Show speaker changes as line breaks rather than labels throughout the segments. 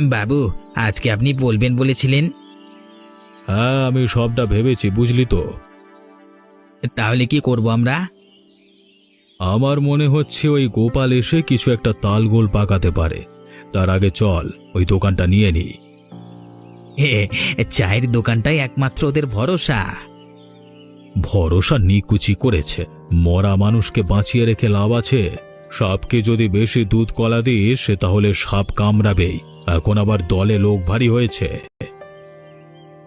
বাবু আজকে আপনি বলবেন বলেছিলেন।
হ্যাঁ আমি সবটা ভেবেছি বুঝলি তো।
তাহলে কি করব আমরা?
আমার মনে হচ্ছে ওই গোপাল এসে কিছু একটা তালগোল পাকাতে পারে। তার আগে চল ওই দোকানটা নিয়ে নি।
হে, চায়ের দোকানটাই একমাত্র ওদের ভরসা।
ভরসা নিকুচি করেছে। মরা মানুষকে বাঁচিয়ে রেখে লাভ আছে। সাপকে যদি বেশি দুধ কলা দিস সে তাহলে সাপ কামড়াবেই। এখন আবার দলে লোক ভারী হয়েছে।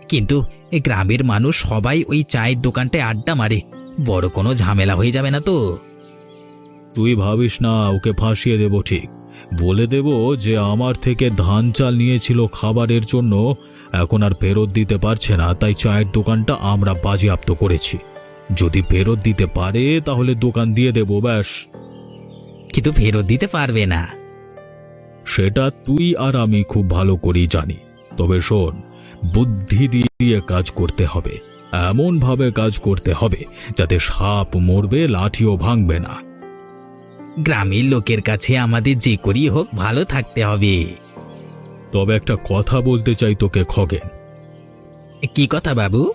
কিন্তু এই গ্রামের মানুষ সবাই ওই চায়ের দোকানটায় আড্ডা মারে। বড় কোনো ঝামেলা হয়ে যাবে না তো।
তুই ভাবিস না ওকে ফাঁসিয়ে দেব ঠিক। বলে দেব যে আমার থেকে ধান চাল নিয়েছিল খাবারের জন্য এখন আর ফেরত দিতে পারছে না তাই চায়ের দোকানটা আমরা বাজেয়াপ্ত করেছি। যদি ফেরত দিতে পারে তাহলে দোকান দিয়ে দেবো ব্যাস।
কিন্তু ফেরত দিতে পারবে না।
সেটা তুই আর আমি খুব ভালো করেই জানি। তবে শোন বুদ্ধি দিয়ে কাজ করতে হবে। এমন ভাবে কাজ করতে হবে যাতে সাপ মরবে লাঠিও ভাঙবে না।
গ্রামের লোকের কাছে আমাদের যে করি হোক ভালো থাকতে হবে।
তবে একটা কথা বলতে চাই তোকে খগেন।
কি কথা বাবু?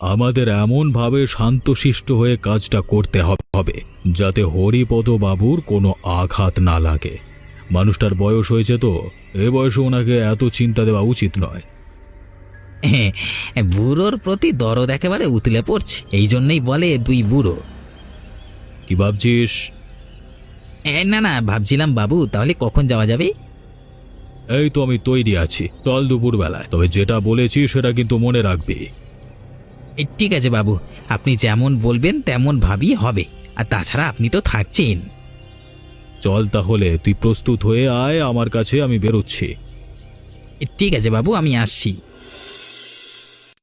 আমাদের এমন ভাবে শান্তশিষ্ট হয়ে কাজটা করতে হবে যাতে হরিপদ বাবুর কোনো আঘাত না লাগে। মানুষটার বয়স হয়েছে তো এ বয়সে ওনাকে এত চিন্তা দেওয়া উচিত নয়।
বুড়োর প্রতি দরদ একেবারে উতলে পড়ছে এই জন্যই বলে দুই বুড়ো।
কি ভাবছিস?
না না ভাবছিলাম বাবু তাহলে কখন যাওয়া যাবে?
এই তো আমি তৈরি আছি চল দুপুর বেলায় তবে যেটা বলেছি সেটা কিন্তু মনে রাখবি।
ঠিক আছে বাবু আপনি যেমন বলবেন তেমন ভাবি হবে আর তাছাড়া আপনি তো থাকছেন।
চল তাহলে, তুই প্রস্তুত হয়ে আয়, আমার কাছে আমি বেরোচ্ছি।
ঠিক আছে বাবু, আমি আসছি।